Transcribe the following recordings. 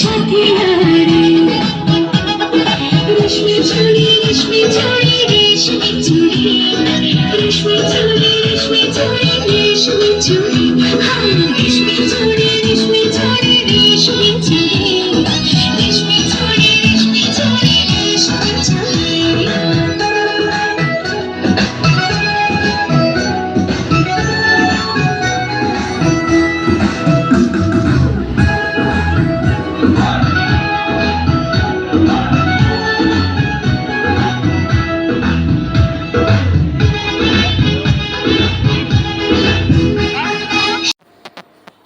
সাথে হারে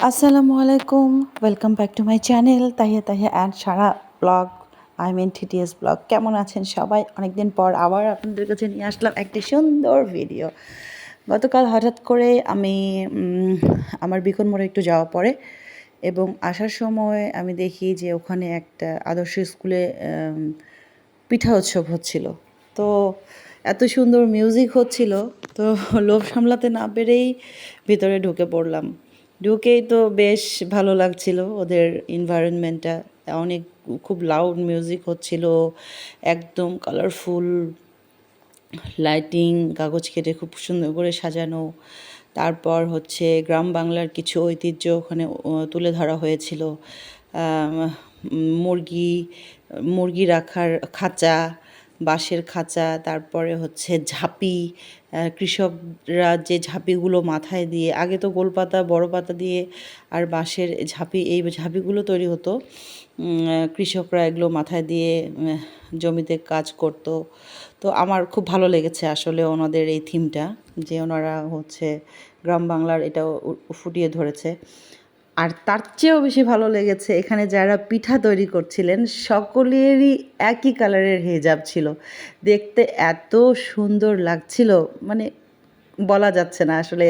আসসালামু আলাইকুম welcome back to my channel Tahiya Tahiya and Sara blog I mean TTS blog কেমন আছেন সবাই? অনেকদিন পর আবার আপনাদের কাছে নিয়ে আসলাম একটি সুন্দর ভিডিও গতকাল হঠাৎ করে আমি আমার বিকন মোড়ে একটু যাওয়া পড়ে এবং আসার সময় আমি দেখি যে ওখানে একটা আদর্শ স্কুলে পিঠা উৎসব হচ্ছিল। তো এত সুন্দর মিউজিক হচ্ছিল, তো লোভ সামলাতে না পেরেই ভিতরে ঢুকে পড়লাম। ঢুকেই তো বেশ ভালো লাগছিল ওদের এনভায়রনমেন্টটা অনেক খুব লাউড মিউজিক হচ্ছিল, একদম কালারফুল লাইটিং কাগজ কেটে খুব সুন্দর করে সাজানো। তারপর হচ্ছে গ্রাম বাংলার কিছু ঐতিহ্য ওখানে তুলে ধরা হয়েছিল। মুরগি মুরগি রাখার খাঁচা বাঁশের খাঁচা, তারপরে হচ্ছে ঝাঁপি কৃষকরা যে ঝাঁপিগুলো মাথায় দিয়ে, আগে তো গোলপাতা বড় পাতা দিয়ে আর বাঁশের ঝাঁপি, এই ঝাঁপিগুলো তৈরি হতো। কৃষকরা এগুলো মাথায় দিয়ে জমিতে কাজ করত। তো আমার খুব ভালো লেগেছে আসলে ওনাদের এই থিমটা, যে ওনারা হচ্ছে গ্রাম বাংলার এটা ফুটিয়ে ধরেছে। আর তার চেয়েও বেশি ভালো লেগেছে এখানে যারা পিঠা তৈরি করছিলেন, সকলেরই একই কালারের হেজাব ছিল। দেখতে এত সুন্দর লাগছিল মানে বলা যাচ্ছে না, আসলে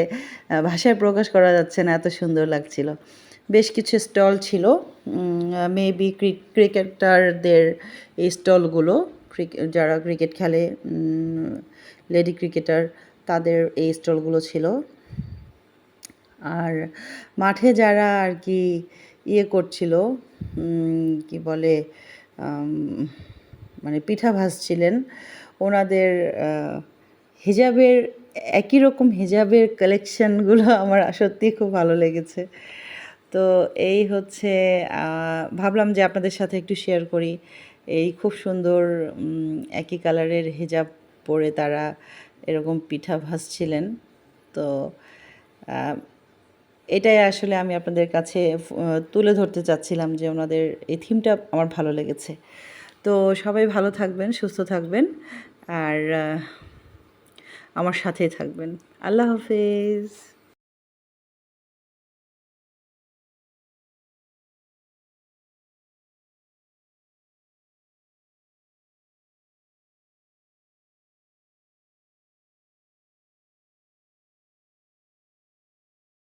ভাষায় প্রকাশ করা যাচ্ছে না, এত সুন্দর লাগছিল। বেশ কিছু স্টল ছিল মেবি ক্রিকেটারদের এই স্টলগুলো যারা ক্রিকেট খেলে লেডি ক্রিকেটার তাদের এই স্টলগুলো ছিল। আর মাঠে যারা আর কি ইয়ে করছিল কি বলে মানে পিঠা ভাসছিলেন ওনাদের হিজাবের একই রকম হিজাবের কালেকশনগুলো আমার সত্যি খুব ভালো লেগেছে। তো এই হচ্ছে ভাবলাম যে আপনাদের সাথে একটু শেয়ার করি। এই খুব সুন্দর একই কালারের হিজাব পরে তারা এরকম পিঠা ভাসছিলেন তো এটাই আসলে আমি আপনাদের কাছে তুলে ধরতে চাচ্ছিলাম যে ওনাদের এই থিমটা আমার ভালো লেগেছে। তো সবাই ভালো থাকবেন, সুস্থ থাকবেন আর আমার সাথেই থাকবেন। আল্লাহ হাফেজ।